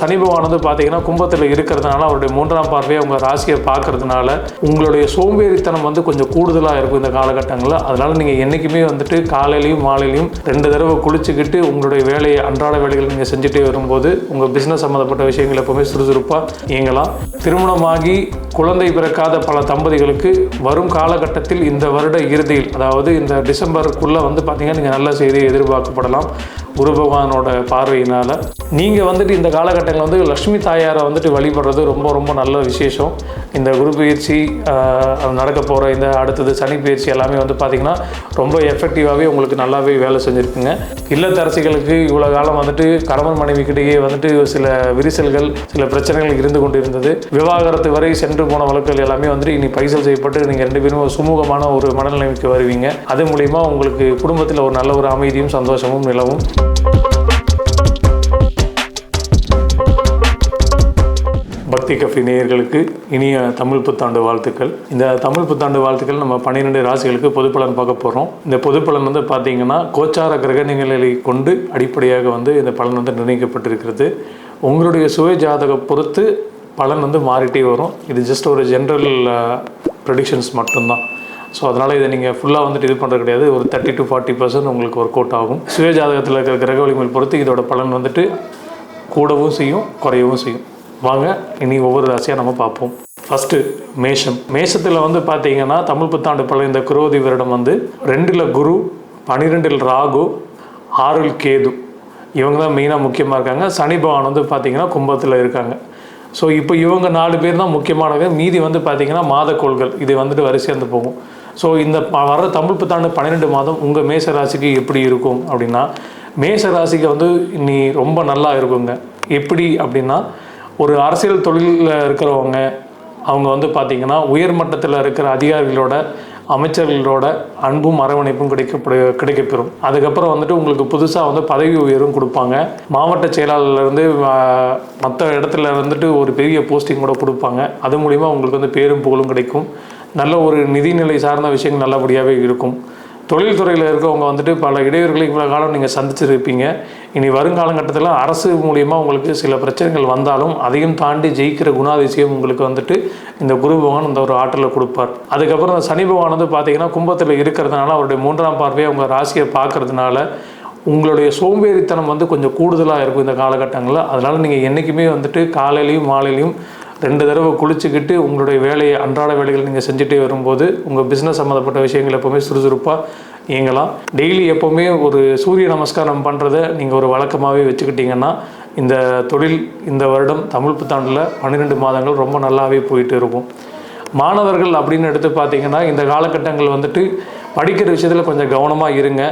சனி பகவான் வந்து பார்த்தீங்கன்னா கும்பத்தில் இருக்கிறதுனால அவருடைய மூன்றாம் பார்வையை உங்கள் ராசியை பார்க்கறதுனால உங்களுடைய சோம்பேறித்தனம் வந்து கொஞ்சம் கூடுதலாக இருக்கும் இந்த காலகட்டங்களில். அதனால் நீங்கள் என்றைக்குமே வந்துட்டு காலையிலையும் மாலையிலையும் ரெண்டு தடவை குளிச்சுக்கிட்டு உங்களுடைய வேலையை அன்றாட வேலைகளை நீங்கள் செஞ்சுட்டே வரும்போது உங்கள் பிஸ்னஸ் சம்மந்தப்பட்ட விஷயங்கள் எப்பவுமே சுறுசுறுப்பாக இயங்கலாம். திருமணமாகி குழந்தை பிறக்காத பல தம்பதிகளுக்கு வரும் காலகட்டத்தில் இந்த வருட இறுதியில் அதாவது இந்த டிசம்பருக்குள்ளே வந்து பார்த்தீங்கன்னா நீங்கள் நல்ல செய்தி எதிர்பார்க்கப்படலாம். குரு பகவானோட பார்வையினால் நீங்கள் வந்துட்டு இந்த காலகட்டங்களில் வந்து லக்ஷ்மி தாயாரை வந்துட்டு வழிபடுறது ரொம்ப ரொம்ப நல்ல விசேஷம். இந்த குரு பயிற்சி நடக்க போகிற இந்த அடுத்தது சனி பயிற்சி எல்லாமே வந்து பார்த்திங்கன்னா ரொம்ப எஃபெக்டிவாகவே உங்களுக்கு நல்லாவே வேலை செஞ்சுருக்குங்க. இல்லத்தரசிகளுக்கு இவ்வளோ காலம் வந்துட்டு கணவன் மனைவிக்கிட்டேயே வந்துட்டு சில விரிசல்கள் சில பிரச்சனைகள் இருந்து கொண்டு இருந்தது விவாகரத்து வரை சென்று போன வழக்குகள் எல்லாமே வந்துட்டு இனி பைசல் செய்யப்பட்டு நீங்கள் ரெண்டு பேரும் ஒரு சுமூகமான ஒரு மனநிலைமைக்கு வருவீங்க. அது மூலிமா உங்களுக்கு குடும்பத்தில் ஒரு நல்ல ஒரு அமைதியும் சந்தோஷமும் நிலவும். பக்தி கஃபி நேயர்களுக்கு இனிய தமிழ் புத்தாண்டு வாழ்த்துக்கள். இந்த தமிழ் புத்தாண்டு வாழ்த்துக்கள் நம்ம பன்னிரெண்டு ராசிகளுக்கு பொதுப்பலன் பார்க்க போகிறோம் இந்த பொதுப்பலன் வந்து பார்த்தீங்கன்னா கோச்சார கிரக நிலைகளை கொண்டு அடிப்படையாக வந்து இந்த பலன் வந்து நிர்ணயிக்கப்பட்டிருக்கிறது. உங்களுடைய சுய ஜாதக பொறுத்து பலன் வந்து மாறிட்டே வரும். இது ஜஸ்ட் ஒரு ஜென்ரல் ப்ரெடிக்ஷன்ஸ் மட்டும்தான். ஸோ அதனால் இதை நீங்கள் ஃபுல்லாக வந்துட்டு இது பண்ணுறது கிடையாது. ஒரு தேர்ட்டி டு ஃபார்ட்டி பர்சன்ட் உங்களுக்கு ஒர்க் அவுட் ஆகும். சுய ஜாதகத்தில் இருக்கிற கிரக வலிமையை பொறுத்து இதோட பலன் வந்துட்டு கூடவும் செய்யும் குறையவும் செய்யும். வாங்க இனி ஒவ்வொரு ராசியாக நம்ம பார்ப்போம். ஃபஸ்ட்டு மேஷம். மேஷத்தில் வந்து பார்த்தீங்கன்னா தமிழ் புத்தாண்டு பழைய இந்த குரோதி வருடம் வந்து ரெண்டில் குரு பன்னிரெண்டில் ராகு ஆறில் கேது. இவங்க தான் மெயினாக முக்கியமாக இருக்காங்க. சனி பகவான் வந்து பார்த்திங்கன்னா கும்பத்தில் இருக்காங்க. ஸோ இப்போ இவங்க நாலு பேர் தான் முக்கியமானவங்க மீதி வந்து பார்த்தீங்கன்னா மாதக்கோள்கள் இது வந்துட்டு வரிசையாக போகும். ஸோ இந்த ப- வர தமிழ் புத்தாண்டு பன்னிரெண்டு மாதம் உங்கள் மேச ராசிக்கு எப்படி இருக்கும் அப்படின்னா மேச ராசிக்கு வந்து இனி ரொம்ப நல்லா இருக்குங்க. எப்படி அப்படின்னா ஒரு அரசியல் தொழிலில் இருக்கிறவங்க அவங்க வந்து பார்த்திங்கன்னா உயர்மட்டத்தில் இருக்கிற அதிகாரிகளோட அமைச்சர்களோட அன்பும் அரவணைப்பும் கிடைக்கப்படு கிடைக்கப்பெறும். அதுக்கப்புறம் வந்துட்டு உங்களுக்கு புதுசாக வந்து பதவி உயர்வும் கொடுப்பாங்க. மாவட்ட செயலாளர்லேருந்து மற்ற இடத்துல வந்துட்டு ஒரு பெரிய போஸ்டிங் கூட கொடுப்பாங்க. அது மூலிமா உங்களுக்கு வந்து பேரும் புகழும் கிடைக்கும். நல்ல ஒரு நிதிநிலை சார்ந்த விஷயங்கள் நல்லபடியாகவே இருக்கும். தொழில்துறையில் இருக்கவங்க வந்துட்டு பல இடையூறுகளை இவ்வளோ காலம் நீங்கள் சந்திச்சிருப்பீங்க. இனி வருங்காலகட்டத்தில் அரசு மூலியமாக உங்களுக்கு சில பிரச்சனைகள் வந்தாலும் அதையும் தாண்டி ஜெயிக்கிற குணாதிசயம் உங்களுக்கு வந்துட்டு இந்த குரு பகவான் இந்த ஒரு ஆற்றலை கொடுப்பார். அதுக்கப்புறம் இந்த சனி பகவான் வந்து பார்த்தீங்கன்னா கும்பத்தில் இருக்கிறதுனால அவருடைய மூன்றாம் பார்வையை உங்கள் ராசியை பார்க்கறதுனால உங்களுடைய சோம்பேறித்தனம் வந்து கொஞ்சம் கூடுதலாக இருக்கும் இந்த காலகட்டங்களில். அதனால் நீங்கள் என்றைக்குமே வந்துட்டு காலையிலையும் மாலையிலையும் ரெண்டு தடவை குளிச்சுக்கிட்டு உங்களுடைய வேலையை அன்றாட வேலைகளை நீங்கள் செஞ்சுட்டே வரும்போது உங்கள் பிஸ்னஸ் சம்மந்தப்பட்ட விஷயங்கள் எப்போவுமே சுறுசுறுப்பாக இயங்கலாம். டெய்லி எப்போவுமே ஒரு சூரிய நமஸ்காரம் பண்ணுறதை நீங்கள் ஒரு வழக்கமாகவே வச்சுக்கிட்டிங்கன்னா இந்த தொழில் இந்த வருடம் தமிழ் புத்தாண்டில் பன்னிரெண்டு மாதங்கள் ரொம்ப நல்லாவே போயிட்டு இருக்கும். மாணவர்கள் அப்படின்னு எடுத்து பார்த்தீங்கன்னா இந்த காலகட்டங்கள் வந்துட்டு படிக்கிற விஷயத்தில் கொஞ்சம் கவனமாக இருங்க.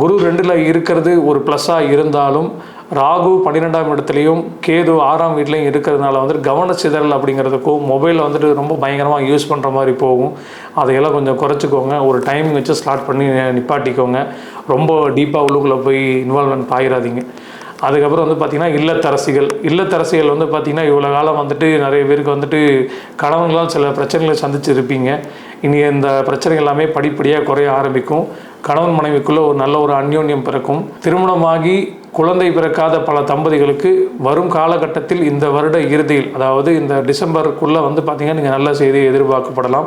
குரு ரெண்டில் இருக்கிறது ஒரு ப்ளஸ்ஸாக இருந்தாலும் ராகு பன்னிரெண்டாம் இடத்துலையும் கேது ஆறாம் வீட்லையும் இருக்கிறதுனால வந்துட்டு கவன சிதறல் அப்படிங்கிறதுக்கும் மொபைலில் வந்துட்டு ரொம்ப பயங்கரமாக யூஸ் பண்ணுற மாதிரி போகும். அதையெல்லாம் கொஞ்சம் குறைச்சிக்கோங்க. ஒரு டைமிங் வச்சு ஸ்டார்ட் பண்ணி நிப்பாட்டிக்கோங்க. ரொம்ப டீப்பாக உள்ளுக்குள்ளே போய் இன்வால்வ்மெண்ட் பாயிடாதீங்க அதுக்கப்புறம் வந்து பார்த்திங்கன்னா இல்லத்தரசிகள். இல்லத்தரசிகள் வந்து பார்த்திங்கன்னா இவ்வளோ காலம் வந்துட்டு நிறைய பேருக்கு வந்துட்டு கணவங்களால் சில பிரச்சனைகளை சந்திச்சிருப்பீங்க இனி இந்த பிரச்சனைகள் எல்லாமே படிப்படியாக குறைய ஆரம்பிக்கும். கணவன் மனைவிக்குள்ளே ஒரு நல்ல ஒரு அந்யோன்யம் பிறக்கும். திருமணமாகி குழந்தை பிறக்காத பல தம்பதிகளுக்கு வரும் காலகட்டத்தில் இந்த வருட இறுதியில் அதாவது இந்த டிசம்பருக்குள்ளே வந்து பார்த்திங்கன்னா நீங்கள் நல்ல செய்தி எதிர்பார்க்கப்படலாம்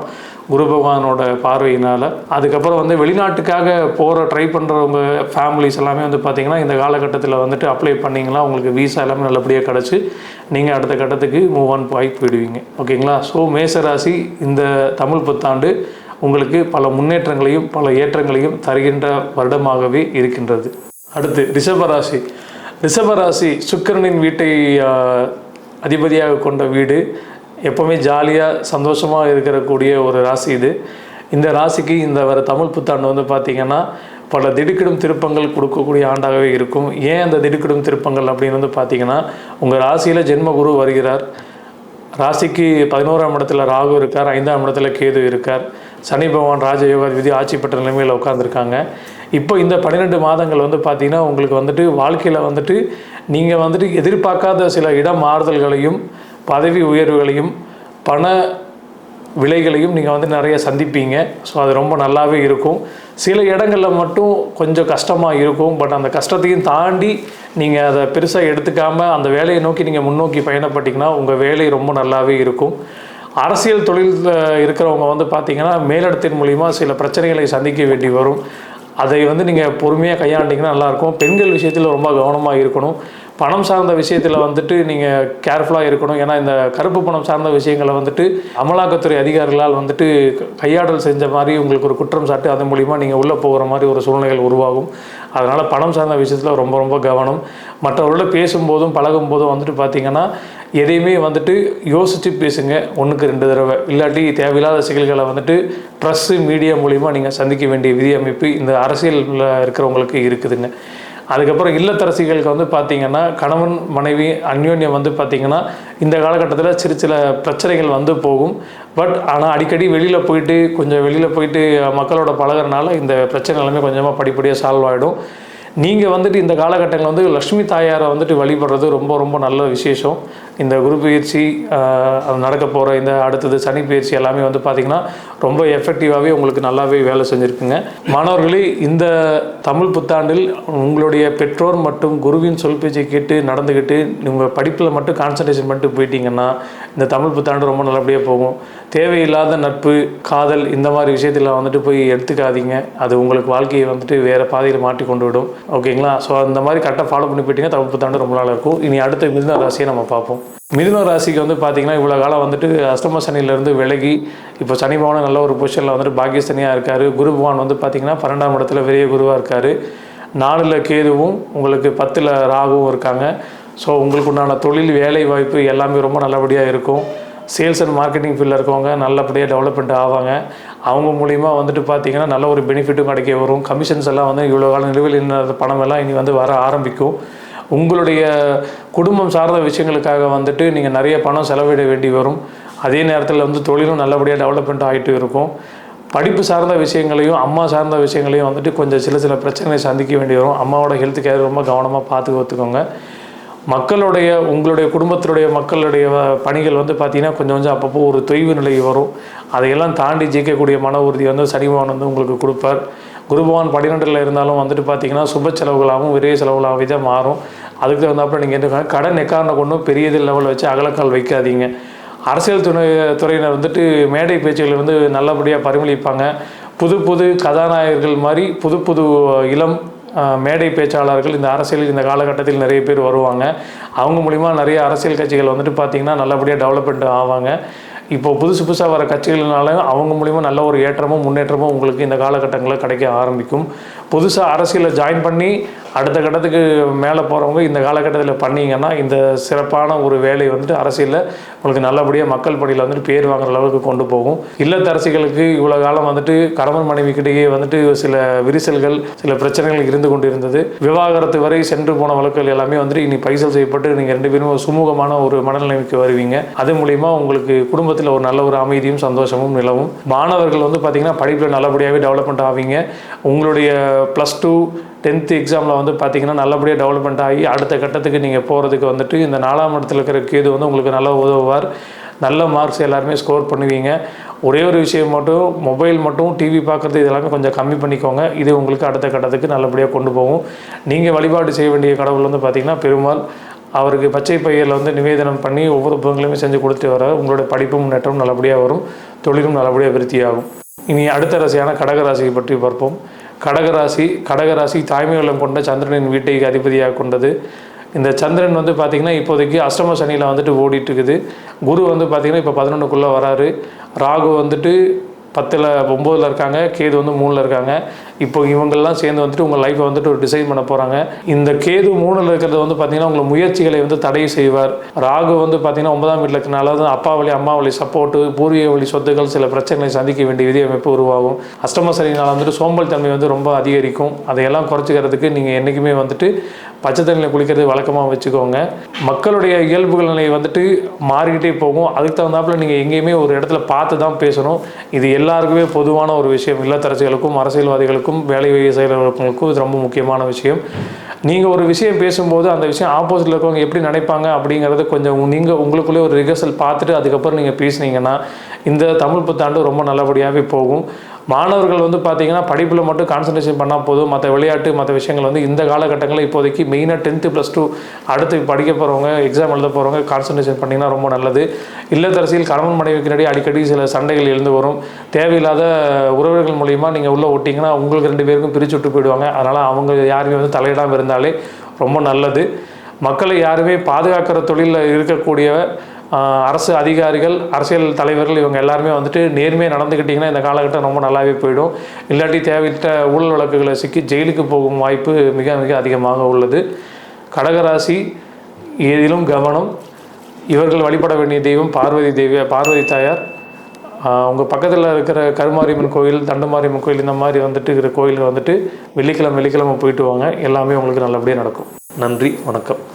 குரு பகவானோட பார்வையினால். அதுக்கப்புறம் வந்து வெளிநாட்டுக்காக போகிற ட்ரை பண்ணுறவங்க ஃபேமிலிஸ் எல்லாமே வந்து பார்த்திங்கன்னா இந்த காலகட்டத்தில் வந்துட்டு அப்ளை பண்ணிங்கன்னா உங்களுக்கு வீசா எல்லாமே நல்லபடியாக கிடச்சி நீங்கள் அடுத்த கட்டத்துக்கு மூவ் ஆன் ஆகி போயிடுவீங்க. ஓகேங்களா? ஸோ மேசராசி இந்த தமிழ் புத்தாண்டு உங்களுக்கு பல முன்னேற்றங்களையும் பல ஏற்றங்களையும் தருகின்ற வருடமாகவே இருக்கின்றது. அடுத்து ரிஷபராசி. ரிஷபராசி சுக்கரனின் வீட்டை அதிபதியாக கொண்ட வீடு. எப்போவுமே ஜாலியாக சந்தோஷமாக இருக்கக்கூடிய ஒரு ராசி இது. இந்த ராசிக்கு இந்த வர தமிழ் புத்தாண்டு வந்து பார்த்திங்கன்னா பல திடுக்கிடும் திருப்பங்கள் கொடுக்கக்கூடிய ஆண்டாகவே இருக்கும். ஏன் அந்த திடுக்கிடும் திருப்பங்கள் அப்படின்னு வந்து பார்த்திங்கன்னா உங்கள் ராசியில் ஜென்மகுரு வருகிறார். ராசிக்கு பதினோராம் இடத்துல ராகு இருக்கார் ஐந்தாம் இடத்துல கேது இருக்கார். சனி பகவான் ராஜயோகாதிபதி ஆட்சி பெற்ற நிலைமையில் உட்காந்துருக்காங்க இப்போ இந்த பன்னிரெண்டு மாதங்கள் வந்து பார்த்திங்கன்னா உங்களுக்கு வந்துட்டு வாழ்க்கையில் வந்துட்டு நீங்கள் வந்துட்டு எதிர்பார்க்காத சில இடம் மாறுதல்களையும் பதவி உயர்வுகளையும் பண விலைகளையும் நீங்கள் வந்து நிறைய சந்திப்பீங்க. ஸோ அது ரொம்ப நல்லாவே இருக்கும். சில இடங்களில் மட்டும் கொஞ்சம் கஷ்டமாக இருக்கும். பட் அந்த கஷ்டத்தையும் தாண்டி நீங்கள் அதை பெருசாக எடுத்துக்காமல் அந்த வேலையை நோக்கி நீங்கள் முன்னோக்கி பயணப்பட்டிங்கன்னா உங்கள் வேலை ரொம்ப நல்லாவே இருக்கும். அரசியல் தொழிலில் இருக்கிறவங்க வந்து பார்த்தீங்கன்னா மேலிடத்தின் மூலிமா சில பிரச்சனைகளை சந்திக்க வேண்டி வரும். அதை வந்து நீங்கள் பொறுமையாக கையாண்டிங்கன்னா நல்லாயிருக்கும். பெண்கள் விஷயத்தில் ரொம்ப கவனமாக இருக்கணும். பணம் சார்ந்த விஷயத்தில் வந்துட்டு நீங்கள் கேர்ஃபுல்லாக இருக்கணும். ஏன்னா இந்த கருப்பு பணம் சார்ந்த விஷயங்களை வந்துட்டு அமலாக்கத்துறை அதிகாரிகளால் வந்துட்டு கையாடல் செஞ்ச மாதிரி உங்களுக்கு ஒரு குற்றம் சாட்டு அதன் மூலிமா நீங்கள் உள்ளே போகிற மாதிரி ஒரு சூழ்நிலைகள் உருவாகும். அதனால் பணம் சார்ந்த விஷயத்தில் ரொம்ப ரொம்ப கவனம். மற்றவர்களோட பேசும்போதும் பழகும்போதும் வந்துட்டு பார்த்தீங்கன்னா எதையுமே வந்துட்டு யோசித்து பேசுங்க ஒன்றுக்கு ரெண்டு தடவை. இல்லாட்டி தேவையில்லாத சிக்கல்களை வந்துட்டு ப்ரெஸ்ஸு மீடியா மூலிமா நீங்கள் சந்திக்க வேண்டிய விதி அமைப்பு இந்த அரசியலில் இருக்கிறவங்களுக்கு இருக்குதுங்க. அதுக்கப்புறம் இல்லத்தரசிகளுக்கு வந்து பார்த்திங்கன்னா கணவன் மனைவி அந்யோன்யம் வந்து பார்த்திங்கன்னா இந்த காலகட்டத்தில் சிறு சில பிரச்சனைகள் வந்து போகும். பட் ஆனால் அடிக்கடி வெளியில் போயிட்டு கொஞ்சம் வெளியில் போயிட்டு மக்களோட பழகுறனால இந்த பிரச்சனை எல்லாமே கொஞ்சமாக படிப்படியாக சால்வ் ஆகிடும் நீங்கள் வந்துட்டு இந்த காலகட்டங்கள் வந்து லக்ஷ்மி தாயாரை வந்துட்டு வழிபடுறது ரொம்ப ரொம்ப நல்ல விசேஷம். இந்த குரு பயிற்சி அது நடக்க போகிற இந்த அடுத்தது சனி பயிற்சி எல்லாமே வந்து பார்த்திங்கன்னா ரொம்ப எஃபெக்டிவாகவே உங்களுக்கு நல்லாவே வேலை செஞ்சுருக்குங்க. மாணவர்களே இந்த தமிழ் புத்தாண்டில் உங்களுடைய பெற்றோர் மற்றும் குருவின் சொல் பேச்சை கேட்டு நடந்துக்கிட்டு உங்கள் படிப்பில் மட்டும் கான்சன்ட்ரேஷன் பண்ணிட்டு போயிட்டீங்கன்னா இந்த தமிழ் புத்தாண்டு ரொம்ப நல்லபடியாக போகும். தேவையில்லாத நட்பு காதல் இந்த மாதிரி விஷயத்தில் வந்துட்டு போய் எடுத்துக்காதீங்க. அது உங்களுக்கு வாழ்க்கையை வந்துட்டு வேறு பாதையில் மாட்டி கொண்டு விடும். ஓகேங்களா? ஸோ அந்த மாதிரி கரெக்டாக ஃபாலோ பண்ணி போயிட்டீங்கன்னா தமிழ் புத்தாண்டு ரொம்ப நல்லா இருக்கும். இனி அடுத்த மிதுன ராசியை நம்ம பார்ப்போம். மிதுன ராசிக்கு வந்து பார்த்தீங்கன்னா இவ்வளோ காலம் வந்துட்டு அஷ்டம சனியிலேருந்து விலகி இப்போ சனி பகவான் நல்ல ஒரு பொசிஷனில் வந்துட்டு பாக்கியஸ்தனியாக இருக்கார். குரு பகவான் வந்து பார்த்தீங்கன்னா பன்னெண்டாம் இடத்துல பெரிய குருவாக இருக்கார். நாலில் கேதுவும் உங்களுக்கு பத்தில் ராகுவும் இருக்காங்க. ஸோ உங்களுக்கு உண்டான தொழில் வேலை வாய்ப்பு எல்லாமே ரொம்ப நல்லபடியாக இருக்கும். சேல்ஸ் அண்ட் மார்க்கெட்டிங் ஃபீல்டில் இருக்கவங்க நல்லபடியாக டெவலப்மெண்ட் ஆவாங்க. அவங்க மூலிமா வந்துட்டு பார்த்தீங்கன்னா நல்ல ஒரு பெனிஃபிட்டும் கிடைக்க வரும். கமிஷன்ஸ் எல்லாம் வந்து இவ்வளோ காலம் நிலுவையில் பணம் எல்லாம் இனி வந்து வர ஆரம்பிக்கும். உங்களுடைய குடும்பம் சார்ந்த விஷயங்களுக்காக வந்துட்டு நீங்கள் நிறைய பணம் செலவிட வேண்டி வரும். அதே நேரத்தில் வந்து தொழிலும் நல்லபடியாக டெவலப்மெண்ட் ஆகிட்டு இருக்கும். படிப்பு சார்ந்த விஷயங்களையும் அம்மா சார்ந்த விஷயங்களையும் வந்துட்டு கொஞ்சம் சில சில பிரச்சனைகளை சந்திக்க வேண்டி வரும். அம்மாவோட ஹெல்த் கேர் ரொம்ப கவனமாக பார்த்து ஒத்துக்கோங்க. மக்களுடைய உங்களுடைய குடும்பத்தினுடைய மக்களுடைய பணிகள் வந்து பார்த்திங்கன்னா கொஞ்சம் கொஞ்சம் அப்பப்போ ஒரு தொய்வு நிலை வரும். அதையெல்லாம் தாண்டி ஜெயிக்கக்கூடிய மன உறுதி வந்து சனிபகவான் வந்து உங்களுக்கு கொடுப்பார். குருபவான் பன்னிரெண்டில் இருந்தாலும் வந்துட்டு பார்த்தீங்கன்னா சுப செலவுகளாகவும் விரைய செலவுகளாகவே தான் மாறும். அதுக்கு தகுந்தாப்புல நீங்கள் என்ன கடன் எக்காரணம் கொண்டும் பெரிய லெவலில் வச்சு அகலக்கால் வைக்காதீங்க. அரசியல் துணை துறையினர் வந்துட்டு மேடை பேச்சுகளை வந்து நல்லபடியாக பரிமளிப்பாங்க. புது புது கதாநாயகர்கள் மாதிரி புது புது இளம் மேடை பேச்சாளர்கள் இந்த அரசியல் இந்த காலகட்டத்தில் நிறைய பேர் வருவாங்க. அவங்க மூலிமா நிறைய அரசியல் கட்சிகள் வந்துட்டு பார்த்திங்கன்னா நல்லபடியாக டெவலப்மெண்ட் ஆவாங்க. இப்போ புதுசு புதுசாக வர கட்சிகள்னால அவங்க மூலிமா நல்ல ஒரு ஏற்றமும் முன்னேற்றமும் உங்களுக்கு இந்த காலகட்டங்களில் கிடைக்க ஆரம்பிக்கும். புதுசாக அரசியலில் ஜாயின் பண்ணி அடுத்த கட்டத்துக்கு மேலே போகிறவங்க இந்த காலகட்டத்தில் பண்ணிங்கன்னா இந்த சிறப்பான ஒரு வேலை வந்துட்டு அரசியலில் உங்களுக்கு நல்லபடியாக மக்கள் பணியில் வந்துட்டு பேர் வாங்குற அளவுக்கு கொண்டு போகும். இல்லத்தரசிகளுக்கு இவ்வளோ காலம் வந்துட்டு கணவன் மனைவிக்கிடையே வந்துட்டு சில விரிசல்கள் சில பிரச்சனைகள் இருந்து கொண்டு இருந்தது விவாகரத்து வரை சென்று போன வழக்குகள் எல்லாமே வந்துட்டு இனி பைசல் செய்யப்பட்டு நீங்கள் ரெண்டு பேரும் சுமூகமான ஒரு மனநிலைமைக்கு வருவீங்க. அது மூலிமா உங்களுக்கு குடும்பத்தில் ஒரு நல்ல ஒரு அமைதியும் சந்தோஷமும் நிலவும். மாணவர்கள் வந்து பார்த்தீங்கன்னா படிப்பில் நல்லபடியாகவே டெவலப்மெண்ட் ஆவீங்க. உங்களுடைய ப்ளஸ் டூ டென்த்து எக்ஸாமில் வந்து பார்த்தீங்கன்னா நல்லபடியாக டெவலப்மெண்ட் ஆகி அடுத்த கட்டத்துக்கு நீங்கள் போகிறதுக்கு வந்துட்டு இந்த நாலாம் இடத்துல இருக்கிற கேது வந்து உங்களுக்கு நல்லா உதவுவார். நல்ல மார்க்ஸ் எல்லாருமே ஸ்கோர் பண்ணுவீங்க. ஒரே ஒரு விஷயம் மட்டும் மொபைல் மட்டும் டிவி பார்க்குறது இதெல்லாமே கொஞ்சம் கம்மி பண்ணிக்கோங்க. இது உங்களுக்கு அடுத்த கட்டத்துக்கு நல்லபடியாக கொண்டு போகும். நீங்கள் வழிபாடு செய்ய வேண்டிய கடவுள் வந்து பார்த்திங்கன்னா பெருமாள். அவருக்கு பச்சை பையில் வந்து நிவேதனம் பண்ணி ஒவ்வொரு பங்குலையுமே செஞ்சு கொடுத்துட்டு வர உங்களோட படிப்பும் முன்னேற்றம் நல்லபடியாக வரும். தொழிலும் நல்லபடியாக விருத்தியாகும். இனி அடுத்த ராசியான கடகராசியை பற்றி பார்ப்போம். கடகராசி கடகராசி தாய்மை உள்ளம் கொண்ட சந்திரனின் வீட்டை அதிபதியாக கொண்டது. இந்த சந்திரன் வந்து பார்த்திங்கன்னா இப்போதைக்கு அஷ்டம சனியில் வந்துட்டு ஓடிட்டுருக்குது குரு வந்து பார்த்திங்கன்னா இப்போ பதினொன்றுக்குள்ளே வராரு. ராகு வந்துட்டு பத்தில் ஒம்போதில் இருக்காங்க கேது வந்து மூணில் இருக்காங்க. இப்போ இவங்கெல்லாம் சேர்ந்து வந்துட்டு உங்கள் லைஃப்பை வந்துட்டு ஒரு டிசைன் பண்ண போகிறாங்க இந்த கேது மூணில் இருக்கிறது வந்து பார்த்தீங்கன்னா உங்கள் முயற்சிகளை வந்து தடை செய்வார். ராகு வந்து பார்த்தீங்கன்னா ஒன்பதாம் வீட்டில் இருக்கனால தான் அப்பா வழி அம்மா வழி சப்போர்ட்டு பூர்வீக வழி சொத்துக்கள் சில பிரச்சனைகளை சந்திக்க வேண்டிய விதி அமைப்பு உருவாகும். அஷ்டம சனினால் வந்துட்டு சோம்பல் தன்மை வந்து ரொம்ப அதிகரிக்கும். அதையெல்லாம் குறைச்சிக்கிறதுக்கு நீங்கள் என்றைக்குமே வந்துட்டு பச்சை தண்ணியில் குளிக்கிறது வழக்கமாக வச்சுக்கோங்க. மக்களுடைய இயல்புகள் நிலை வந்துட்டு மாறிக்கிட்டே போகும். அதுக்கு தகுந்தாப்புல நீங்கள் எங்கேயுமே ஒரு இடத்துல பார்த்து தான் பேசணும். இது எல்லாருக்குமே பொதுவான ஒரு விஷயம். இல்லத்தரசிகளுக்கும் அரசியல்வாதிகளுக்கும் வேலை செயலர்களுக்கும் இது ரொம்ப முக்கியமான விஷயம். நீங்கள் ஒரு விஷயம் பேசும்போது அந்த விஷயம் ஆப்போசிட்டில் இருக்கவங்க எப்படி நினைப்பாங்க அப்படிங்கிறத கொஞ்சம் நீங்கள் உங்களுக்குள்ளே ஒரு ரிஹர்சல் பார்த்துட்டு அதுக்கப்புறம் நீங்கள் பேசுனீங்கன்னா இந்த தமிழ் புத்தாண்டு ரொம்ப நல்லபடியாகவே போகும். மாணவர்கள் வந்து பார்த்தீங்கன்னா படிப்பில் மட்டும் கான்சன்ட்ரேஷன் பண்ணால் போதும். மற்ற விளையாட்டு மற்ற விஷயங்கள் வந்து இந்த காலகட்டங்களில் இப்போதைக்கு மெயினாக டென்த்து ப்ளஸ் டூ அடுத்து படிக்க போகிறவங்க எக்ஸாம் எழுத போகிறவங்க கான்சன்ட்ரேஷன் பண்ணிங்கன்னா ரொம்ப நல்லது. இல்லத்தரசியில் கணவன் மனைவிக்கு இடையே அடிக்கடி சில சண்டைகள் எழுந்து வரும். தேவையில்லாத உறவுகள் மூலிமா நீங்கள் உள்ளே ஓட்டிங்கன்னா உங்களுக்கு ரெண்டு பேருக்கும் பிரித்து விட்டு போயிடுவாங்க. அதனால் அவங்க யாருமே வந்து தலையிடாமல் இருந்தாலே ரொம்ப நல்லது. மக்களை யாருமே பாதுகாக்கிற தொழிலில் இருக்கக்கூடிய அரசு அதிகாரிகள் அரசியல் தலைவர்கள் இவங்க எல்லாருமே வந்துட்டு நேர்மையாக நடந்துக்கிட்டிங்கன்னா இந்த காலகட்டம் ரொம்ப நல்லாவே போயிடும். இல்லாட்டி தேவையிட்ட ஊழல் வழக்குகளை சிக்கி ஜெயிலுக்கு போகும் வாய்ப்பு மிக மிக அதிகமாக உள்ளது. கடகராசி ஏதிலும் கவனம். இவர்கள் வழிபட வேண்டிய தெய்வம் பார்வதி தேவி பார்வதி தாயார். உங்கள் பக்கத்தில் இருக்கிற கருமாரியம்மன் கோயில் தண்டுமாரியம்மன் கோயில் இந்த மாதிரி வந்துட்டு இருக்கிற கோயிலில் வந்துட்டு வெள்ளிக்கிழமை வெள்ளிக்கிழமை போயிட்டு வாங்க. எல்லாமே உங்களுக்கு நல்லபடியாக நடக்கும். நன்றி வணக்கம்.